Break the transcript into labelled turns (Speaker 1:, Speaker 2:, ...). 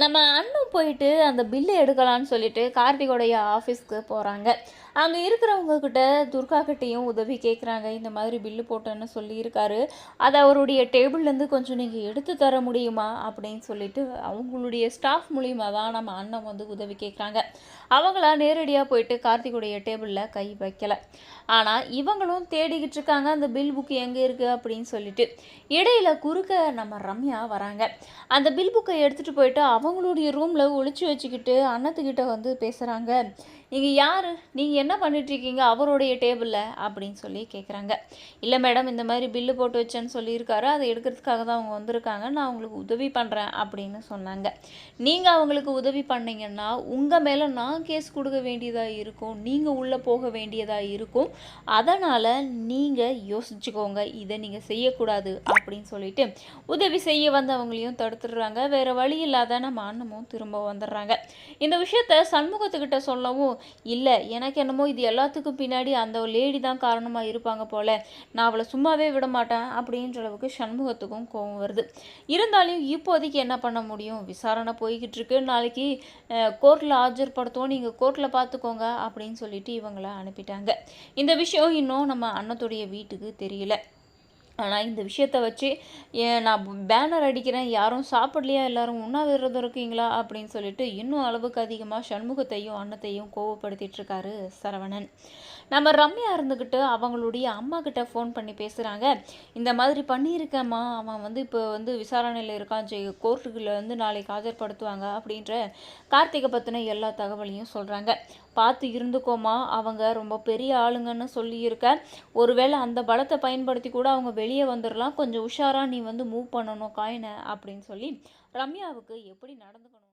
Speaker 1: நம்ம அண்ணன் போயிட்டு அந்த பில்லு எடுக்கலான்னு சொல்லிட்டு கார்த்திகோடைய ஆஃபீஸ்க்கு போகிறாங்க அங்கே இருக்கிறவங்க கிட்ட துர்கா கிட்டேயும் உதவி கேட்குறாங்க இந்த மாதிரி பில்லு போட்டேன்னு சொல்லியிருக்காரு அதை அவருடைய டேபிள்லேருந்து கொஞ்சம் நீங்கள் எடுத்து தர முடியுமா? அப்படின்னு சொல்லிட்டு அவங்களுடைய ஸ்டாஃப் மூலியமாக தான் நம்ம அண்ணன் வந்து உதவி கேட்குறாங்க அவங்களா நேரடியாக போயிட்டு கார்த்திகுடைய டேபிளில் கை வைக்கல. ஆனால் இவங்களும் தேடிக்கிட்டு இருக்காங்க. அந்த பில் புக் எங்கே இருக்குது அப்படின்னு சொல்லிட்டு இடையில குறுக்க நம்ம ரம்யா வராங்க. அந்த பில் புக்கை எடுத்துகிட்டு போயிட்டு அவங்களுடைய ரூமில் ஒழிச்சு வச்சுக்கிட்டு அன்னத்துக்கிட்ட வந்து பேசுகிறாங்க நீங்கள் யார்? நீங்கள் என்ன பண்ணிட்டுருக்கீங்க? அவருடைய டேபிளில் அப்படின்னு சொல்லி கேட்குறாங்க இல்லை மேடம் இந்த மாதிரி பில்லு போட்டு வச்சேன்னு சொல்லியிருக்காரு. அதை எடுக்கிறதுக்காக தான் அவங்க வந்திருக்காங்க. நான் அவங்களுக்கு உதவி பண்ணுறேன் அப்படின்னு சொன்னாங்க. நீங்கள் அவங்களுக்கு உதவி பண்ணீங்கன்னா உங்கள் மேலே நான் கேஸ் கொடுக்க வேண்டியதாக இருக்கும். நீங்கள் உள்ளே போக வேண்டியதாக இருக்கும். அதனால் நீங்கள் யோசிச்சுக்கோங்க. இதை நீங்கள் செய்யக்கூடாது அப்படின்னு சொல்லிட்டு உதவி செய்ய வந்தவங்களையும் தடுத்துடுறாங்க. வேறு வழி இல்லாத நம்ம அண்ணமும் திரும்ப வந்துடுறாங்க. இந்த விஷயத்த சண்முகத்துக்கிட்ட சொல்லவும் இல்லை எனக்கு என்னமோ இது எல்லாத்துக்கும் பின்னாடி அந்த லேடி தான் காரணமாக இருப்பாங்க போல. நான் அவளை சும்மாவே விட மாட்டேன் அப்படின்ற அளவுக்கு சண்முகத்துக்கும் கோவம் வருது. இருந்தாலும் இப்போதைக்கு என்ன பண்ண முடியும்? விசாரணை போய்கிட்டு இருக்கு. நாளைக்கு கோர்ட்டில் ஆஜர்படுத்துவோம் நீங்கள் கோர்ட்டில் பார்த்துக்கோங்க அப்படின்னு சொல்லிட்டு இவங்களை அனுப்பிட்டாங்க. இந்த விஷயம் இன்னும் நம்ம அண்ணத்துடைய வீட்டுக்கு தெரியல. ஆனால் இந்த விஷயத்தை வச்சு நான் பேனர் அடிக்கிறேன் யாரும் சாப்பிடலையா எல்லாரும் உண்ணாவிரதம் இருக்கீங்களா அப்படின்னு சொல்லிட்டு இன்னும் அளவுக்கு அதிகமாக சண்முகத்தையும் அன்னத்தையும் கோவப்படுத்திட்டு இருக்காரு சரவணன். நம்ம ரம்யா இருந்துக்கிட்டு அவங்களுடைய அம்மா கிட்ட ஃபோன் பண்ணி பேசுகிறாங்க இந்த மாதிரி பண்ணியிருக்கேம்மா அவன் வந்து இப்போ வந்து விசாரணையில் இருக்கான் ஜெய் கோர்ட்டுக்குள்ள வந்து நாளைக்கு ஆஜர்படுத்துவாங்க அப்படின்ற கார்த்திகை பற்றின எல்லா தகவலையும் சொல்கிறாங்க பார்த்து இருந்துக்கோமா அவங்க ரொம்ப பெரிய ஆளுங்கன்னு சொல்லியிருக்க. ஒருவேளை அந்த பலத்தை பயன்படுத்தி கூட அவங்க வெளியே வந்துடலாம் கொஞ்சம் உஷாராக நீ வந்து மூவ் பண்ணணும் காயினை அப்படின்னு சொல்லி ரம்யாவுக்கு எப்படி நடந்துக்கணும்